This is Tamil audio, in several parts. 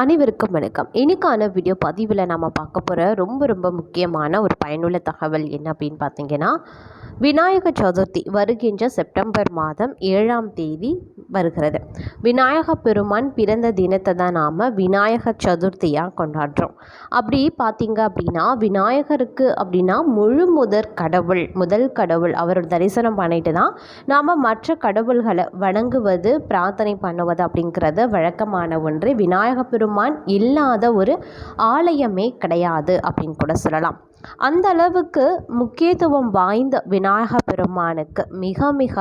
அனைவருக்கும் வணக்கம். இன்றைக்கான வீடியோ பதிவில் நம்ம பார்க்க போகிற ரொம்ப ரொம்ப முக்கியமான ஒரு பயனுள்ள தகவல் என்ன அப்படின்னு பார்த்தீங்கன்னா விநாயக சதுர்த்தி வருகின்ற செப்டம்பர் மாதம் ஏழாம் தேதி வருகிறது. விநாயக பெருமான் பிறந்த தினத்தை தான் நாம் விநாயக சதுர்த்தியாக கொண்டாடுறோம். அப்படி பார்த்தீங்க அப்படின்னா விநாயகருக்கு அப்படின்னா முழு முதற் கடவுள் முதல் கடவுள் அவரோட தரிசனம் பண்ணிட்டு தான் நாம் மற்ற கடவுள்களை வணங்குவது பிரார்த்தனை பண்ணுவது அப்படிங்கிறது வழக்கமான ஒன்று. விநாயக பெருமான் இல்லாத ஒரு ஆலயமே கிடையாது அப்படின்னு கூட சொல்லலாம். அந்த அளவுக்கு முக்கியத்துவம் வாய்ந்த விநாயக பெருமானுக்கு மிக மிக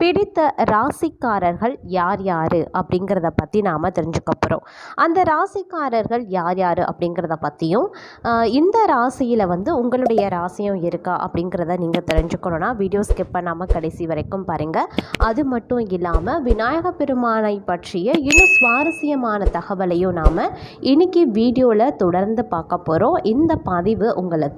பிடித்த ராசிக்காரர்கள் யார் யார் அப்படிங்கிறத பற்றி நாம் தெரிஞ்சுக்க போகிறோம் அந்த ராசிக்காரர்கள் யார் யார் அப்படிங்கிறத பற்றியும் இந்த ராசியில் வந்து உங்களுடைய ராசியும் இருக்கா அப்படிங்கிறத நீங்கள் தெரிஞ்சுக்கணுன்னா வீடியோ ஸ்கிப் பண்ணாமல் கடைசி வரைக்கும் பாருங்கள் அது மட்டும் இல்லாமல் விநாயக பெருமானை பற்றிய இன்னும் சுவாரஸ்யமான தகவலையும் நாம் இன்னைக்கு வீடியோவில் தொடர்ந்து பார்க்க போகிறோம் இந்த பதிவு உங்களுக்கு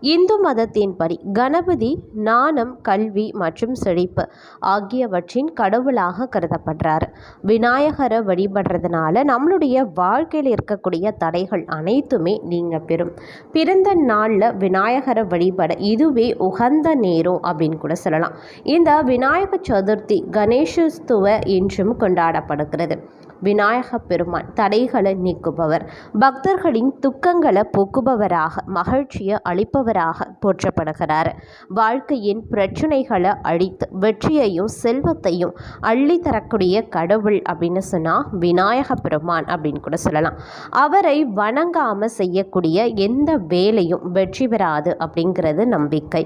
இந்து மதத்தின்படி கணபதி நாணம் கல்வி மற்றும் செழிப்பு ஆகியவற்றின் கடவுளாக கருதப்படுறார். விநாயகரை வழிபடுறதுனால நம்மளுடைய வாழ்க்கையில் இருக்கக்கூடிய தடைகள் அனைத்துமே நீங்க பெறும். பிறந்த நாளில் விநாயகரை வழிபட இதுவே உகந்த நேரம் அப்படின்னு கூட சொல்லலாம். இந்த விநாயக சதுர்த்தி கணேசஸ்துவ என்றும் கொண்டாடப்படுகிறது. விநாயக பெருமான் தடைகளை நீக்குபவர். பக்தர்களின் துக்கங்களை போக்குபவராக மகிழ்ச்சியை அளிப்பவராக போற்றப்படுகிறார். வாழ்க்கையின் பிரச்சனைகளை அழித்து வெற்றியையும் செல்வத்தையும் அள்ளி தரக்கூடிய கடவுள் அப்படின்னு சொன்னால் விநாயக பெருமான் அப்படின்னு கூட சொல்லலாம். அவரை வணங்காமல் செய்யக்கூடிய எந்த வேலையும் வெற்றி பெறாது அப்படிங்கிறது நம்பிக்கை.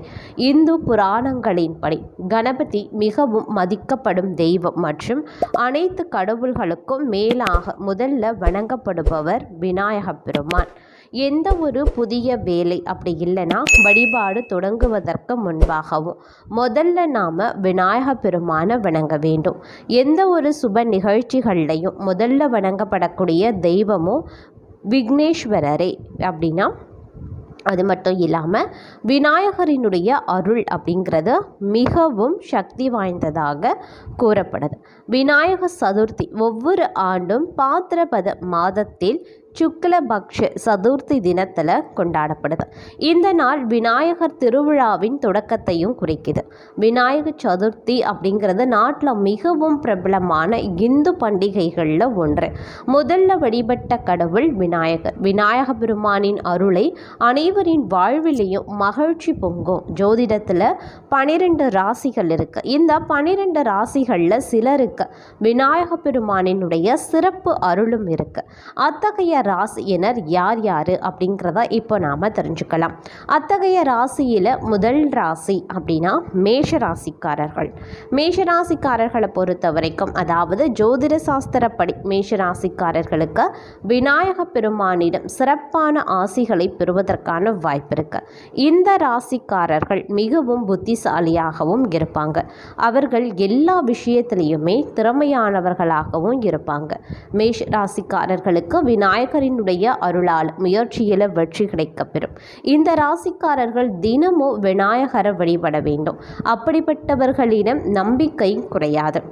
இந்து புராணங்களின்படி கணபதி மிகவும் மதிக்கப்படும் தெய்வம் மற்றும் அனைத்து கடவுள்களுக்கும் மேலாக முதல்ல வணங்கப்படுபவர் விநாயக பெருமான். எந்த ஒரு புதிய வேலை அப்படி இல்லைன்னா வழிபாடு தொடங்குவதற்கு முன்பாகவும் முதல்ல நாம் விநாயக பெருமானை வணங்க வேண்டும். எந்த ஒரு சுப நிகழ்ச்சிகள்லையும் முதல்ல வணங்கப்படக்கூடிய தெய்வமும் விக்னேஸ்வரரே அப்படின்னா அது மட்டும் இல்லாமல் விநாயகரினுடைய அருள் அப்படிங்கிறது மிகவும் சக்தி வாய்ந்ததாக கூறப்படுது. விநாயகர் சதுர்த்தி ஒவ்வொரு ஆண்டும் பாத்திரபத மாதத்தில் சுக்லபக்ஷ சதுர்த்தி தினத்தில் கொண்டாடப்படுது. இந்த நாள் விநாயகர் திருவிழாவின் தொடக்கத்தையும் குறிக்குது. விநாயக சதுர்த்தி அப்படிங்கிறது நாட்டில் மிகவும் பிரபலமான இந்து பண்டிகைகளில் ஒன்று. முதல்ல வழிபட்ட கடவுள் விநாயகர். விநாயக பெருமானின் அருளை அனைவரின் வாழ்விலையும் மகிழ்ச்சி பொங்கும். ஜோதிடத்தில் பனிரெண்டு ராசிகள் இருக்கு. இந்த பனிரெண்டு ராசிகளில் சிலருக்கு விநாயக பெருமானினுடைய சிறப்பு அருளும் இருக்கு. அத்தகைய ராசியினர் யார் யார் அப்படிங்கிறத இப்போ நாம் தெரிஞ்சுக்கலாம். அத்தகைய ராசியில் முதல் ராசி அப்படின்னா மேஷ ராசிக்காரர்கள் மேஷ ராசிக்காரர்களை பொறுத்த வரைக்கும் அதாவது ஜோதிட சாஸ்திரப்படி மேஷ ராசிக்காரர்களுக்கு விநாயக பெருமானிடம் சிறப்பான ஆசிகளை பெறுவதற்கான வாய்ப்பு இருக்கு. இந்த ராசிக்காரர்கள் மிகவும் புத்திசாலியாகவும் இருப்பாங்க. அவர்கள் எல்லா விஷயத்திலையுமே திறமையானவர்களாகவும் இருப்பாங்க. மேஷ ராசிக்காரர்களுக்கு விநாயகரினுடைய அருளால் முயற்சியில வெற்றி கிடைக்கப்பெறும். இந்த ராசிக்காரர்கள் தினமும் விநாயகரை வழிபட வேண்டும். அப்படிப்பட்டவர்களிடம் நம்பிக்கை குறையாது.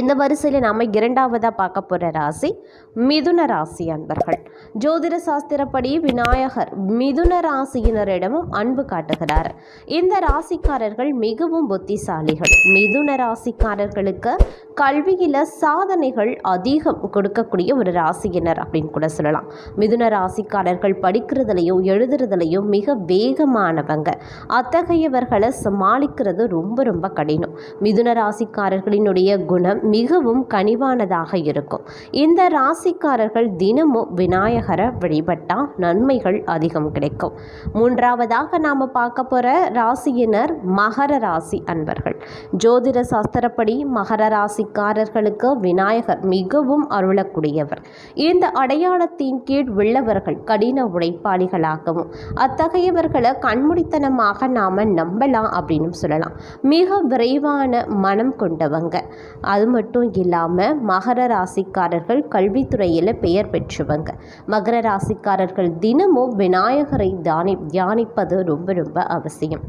இந்த வரிசையில் நாம் இரண்டாவதாக பார்க்க போகிற ராசி மிதுன ராசி அன்பர்கள். ஜோதிட சாஸ்திரப்படி விநாயகர் மிதுன ராசியினரிடமும் அன்பு காட்டுகிறார். இந்த ராசிக்காரர்கள் மிகவும் புத்திசாலிகள். மிதுன ராசிக்காரர்களுக்கு கல்வியில் சாதனைகள் அதிகம் கொடுக்கக்கூடிய ஒரு ராசியினர் அப்படின்னு கூட சொல்லலாம். மிதுன ராசிக்காரர்கள் படிக்கிறதுலையும் எழுதுறதுலையும் மிக வேகமானவங்க. அத்தகையவர்களை சமாளிக்கிறது ரொம்ப ரொம்ப கடினம். மிதுன ராசிக்காரர்களினுடைய குணம் மிகவும் கனிவானதாக இருக்கும். இந்த ராசிக்காரர்கள் தினமும் விநாயகரை வழிபட்டால் நன்மைகள் அதிகம் கிடைக்கும். மூன்றாவதாக நாம் பார்க்க போகிற ராசியினர் மகர ராசி அன்பர்கள். ஜோதிட சாஸ்திரப்படி மகர ராசிக்காரர்களுக்கு விநாயகர் மிகவும் அருளக்கூடியவர். இந்த அடையாளத்தின் கீழ் உள்ளவர்கள் கடின உழைப்பாளிகளாகவும் அத்தகையவர்களை கண்முடித்தனமாக நாம் நம்பலாம் அப்படின்னு சொல்லலாம். மிக விரைவான மனம் கொண்டவங்க. அது மட்டும் இல்லாமல் மகர ராசிக்காரர்கள் கல்வித்துறையில் பெயர் பெற்றவங்க. மகர ராசிக்காரர்கள் தினமும் விநாயகரை தியானி தியானிப்பது ரொம்ப ரொம்ப அவசியம்.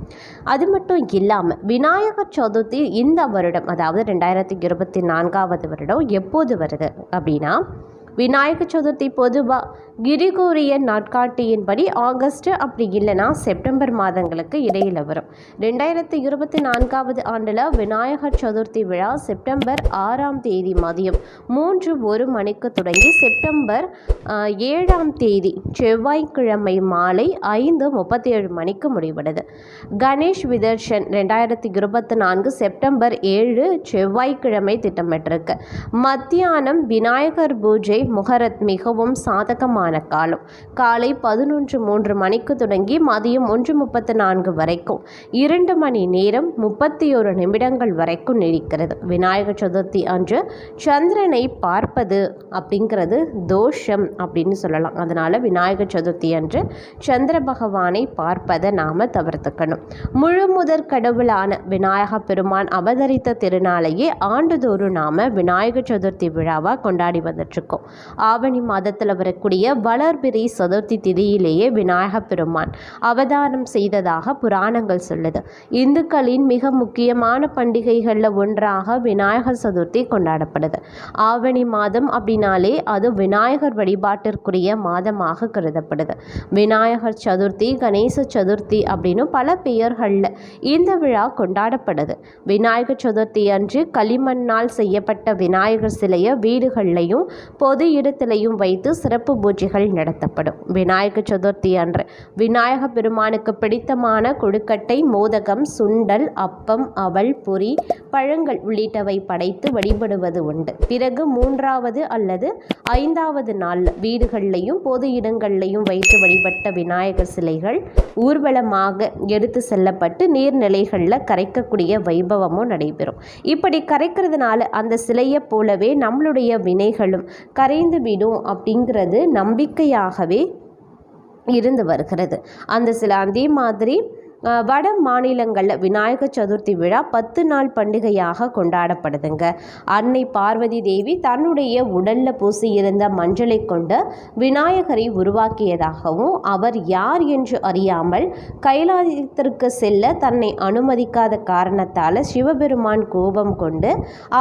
அது மட்டும் இல்லாமல் விநாயகர் சதுர்த்தி இந்த வருடம் அதாவது ரெண்டாயிரத்தி இருபத்தி நான்காவது வருடம் எப்போது வருது அப்படின்னா விநாயகர் சதுர்த்தி பொதுவாக கிரிகோரியன் நாட்காட்டியின்படி ஆகஸ்ட் அப்படி இல்லைன்னா செப்டம்பர் மாதங்களுக்கு இடையில் வரும். ரெண்டாயிரத்தி இருபத்தி நான்காவது ஆண்டில் விநாயகர் சதுர்த்தி விழா செப்டம்பர் ஆறாம் தேதி மதியம் மூன்று ஒரு மணிக்கு தொடங்கி செப்டம்பர் ஏழாம் தேதி செவ்வாய்க்கிழமை மாலை ஐந்து முப்பத்தி ஏழு மணிக்கு முடிவடைது. கணேஷ் விதர்ஷன் ரெண்டாயிரத்தி இருபத்தி நான்கு செப்டம்பர் ஏழு செவ்வாய்க்கிழமை திட்டமிட்டிருக்கு. மத்தியானம் விநாயகர் பூஜை முகரத் மிகவும் சாதகமான காலம். காலை பதினொன்று மூன்று மணிக்கு தொடங்கி மதியம் ஒன்று முப்பத்து நான்கு வரைக்கும். இரண்டு மணி நேரம் முப்பத்தி ஒரு நிமிடங்கள் வரைக்கும் நீடிக்கிறது. விநாயகர் சதுர்த்தி அன்று சந்திரனை பார்ப்பது அப்படிங்கிறது தோஷம் அப்படின்னு சொல்லலாம். அதனால் விநாயகர் சதுர்த்தி அன்று சந்திர பகவானை பார்ப்பதை நாம் தவிர்த்துக்கணும். முழு முதற் கடவுளான விநாயக பெருமான் அவதரித்த திருநாளையே ஆண்டுதோறும் நாம் விநாயகர் சதுர்த்தி விழாவாக கொண்டாடி வந்துட்டுருக்கோம் ஆவணி மாதத்தில் வரக்கூடிய வளர்பிறை சதுர்த்தி திதியிலேயே விநாயக பெருமான் அவதாரம் செய்ததாக புராணங்கள் சொல்லுது. இந்துக்களின் மிக முக்கியமான பண்டிகைகளில் ஒன்றாக விநாயகர் சதுர்த்தி கொண்டாடப்படுது. ஆவணி மாதம் அப்படின்னாலே அது விநாயகர் வழிபாட்டிற்குரிய மாதமாக கருதப்படுது. விநாயகர் சதுர்த்தி கணேச சதுர்த்தி அப்படின்னு பல பெயர்களில் இந்த விழா கொண்டாடப்படுது. விநாயகர் சதுர்த்தி அன்று களிமண்ணால் செய்யப்பட்ட விநாயகர் சிலையை வீடுகள்லையும் பொது இடத்திலையும் வைத்து சிறப்பு பூஜை பூஜைகள் நடத்தப்படும். விநாயக சதுர்த்தி அன்று விநாயக பெருமானுக்கு பிடித்தமான கொழுக்கட்டை மோதகம் சுண்டல் அப்பம் அவல் பொறி பழங்கள் உள்ளிட்டவை படைத்து வழிபடுவது உண்டு. பிறகு மூன்றாவது அல்லது ஐந்தாவது நாள் வீடுகள்லையும் பொது இடங்கள்லையும் வைத்து வழிபட்ட விநாயகர் சிலைகள் ஊர்வலமாக எடுத்து செல்லப்பட்டு நீர்நிலைகளில் கரைக்கக்கூடிய வைபவமும் நடைபெறும். இப்படி கரைக்கிறதுனால அந்த சிலையை போலவே நம்மளுடைய வினைகளும் கரைந்து விடும் அப்படிங்கிறது நம் நம்பிக்கையாகவே இருந்து வருகிறது. அந்த சில அதே மாதிரி வட மாநிலங்களில் விநாயகர் சதுர்த்தி விழா பத்து நாள் பண்டிகையாக கொண்டாடப்படுதுங்க. அன்னை பார்வதி தேவி தன்னுடைய உடல்ல பூசியிருந்த மஞ்சளை கொண்டு விநாயகரை உருவாக்கியதாகவும் அவர் யார் என்று அறியாமல் கைலாயத்திற்கு செல்ல தன்னை அனுமதிக்காத காரணத்தால் சிவபெருமான் கோபம் கொண்டு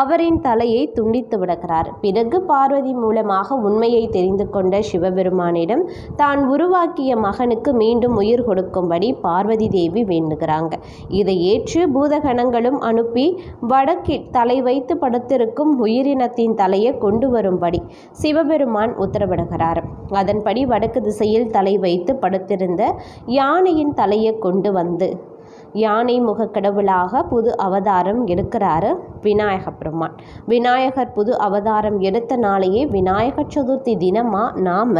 அவரின் தலையை துண்டித்து விடுகிறார். பிறகு பார்வதி மூலமாக உண்மையை தெரிந்து கொண்ட சிவபெருமானிடம் தான் உருவாக்கிய மகனுக்கு மீண்டும் உயிர் கொடுக்கும்படி பார்வதி தேவி வேண்டுகிறாங்க. இதை ஏற்று பூதகணங்களும் அனுப்பி வடக்கில் தலை வைத்து படுத்திருக்கும் உயிரினத்தின் தலையை கொண்டு வரும்படி சிவபெருமான் உத்தரவிடுகிறார். அதன்படி வடக்கு திசையில் தலை வைத்து படுத்திருந்த யானையின் தலையை கொண்டு வந்து யானை முக கடவுளாக புது அவதாரம் எடுக்கிறாரு விநாயக பெருமான். விநாயகர் புது அவதாரம் எடுத்த நாளையே விநாயகர் சதுர்த்தி தினமாக நாம்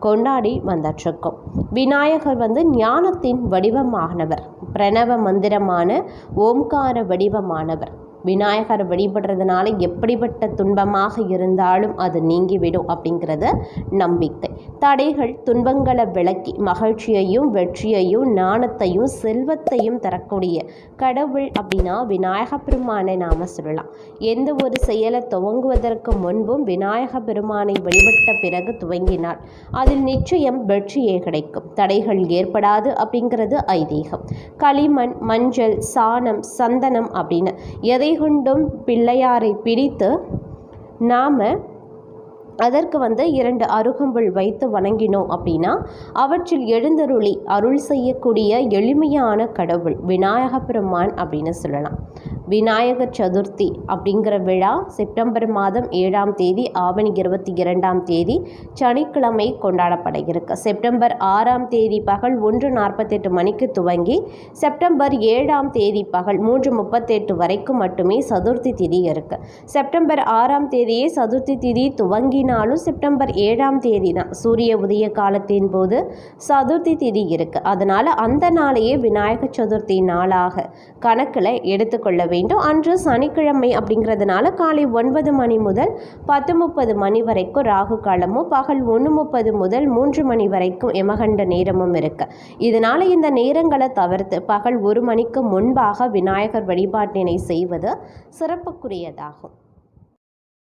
கொண்டாடி வந்துட்டுருக்கோம். விநாயகர் வந்து ஞானத்தின் வடிவமானவர். பிரணவ மந்திரமான ஓம்கார வடிவமானவர். விநாயகர் வழிபடுறதுனால எப்படிப்பட்ட துன்பமாக இருந்தாலும் அது நீங்கிவிடும் அப்படிங்கிறத நம்பிக்கை. தடைகள் துன்பங்களை விளக்கி மகிழ்ச்சியையும் வெற்றியையும் ஞானத்தையும் செல்வத்தையும் தரக்கூடிய கடவுள் அப்படின்னா விநாயக பெருமானை நாம் சொல்லலாம். எந்த ஒரு செயலை துவங்குவதற்கு முன்பும் விநாயக பெருமானை வழிபட்ட பிறகு துவங்கினால் அதில் நிச்சயம் வெற்றியே கிடைக்கும். தடைகள் ஏற்படாது அப்படிங்கிறது ஐதீகம். களிமண் மஞ்சள் சாணம் சந்தனம் அப்படின்னு எதை கொண்டும் பிள்ளையாரை பிடித்து நாம் அதற்கு வந்து இரண்டு அருகம்புல் வைத்து வணங்கினோம் அப்படின்னா அவற்றில் எழுந்தருளி அருள் செய்யக்கூடிய எளிமையான கடவுள் விநாயக பெருமான் அப்படின்னு சொல்லலாம். விநாயகர் சதுர்த்தி அப்படிங்கிற விழா செப்டம்பர் மாதம் ஏழாம் தேதி ஆவணி இருபத்தி இரண்டாம் தேதி சனிக்கிழமை கொண்டாடப்பட இருக்கு. செப்டம்பர் ஆறாம் தேதி பகல் ஒன்று நாற்பத்தெட்டு மணிக்கு துவங்கி செப்டம்பர் ஏழாம் தேதி பகல் மூன்று முப்பத்தெட்டு வரைக்கும் மட்டுமே சதுர்த்தி திதி இருக்கு. செப்டம்பர் ஆறாம் தேதியே சதுர்த்தி திதி துவங்கி நாளும் செப்டம்பர் ஏழாம் தேதி தான் சூரிய உதய காலத்தின் போது சதுர்த்தி திதி இருக்கு. அதனால அந்த நாளையே விநாயகர் சதுர்த்தி நாளாக கணக்கில் எடுத்துக்கொள்ள வேண்டும். அன்று சனிக்கிழமை அப்படிங்கிறதுனால காலை ஒன்பது மணி முதல் பத்து முப்பது மணி வரைக்கும் ராகு காலமும் பகல் ஒன்று முப்பது முதல் மூன்று மணி வரைக்கும் எமகண்ட நேரமும் இருக்கு. இதனால இந்த நேரங்களை தவிர்த்து பகல் ஒரு மணிக்கு முன்பாக விநாயகர் வழிபாட்டினை செய்வது சிறப்புக்குரியதாகும்.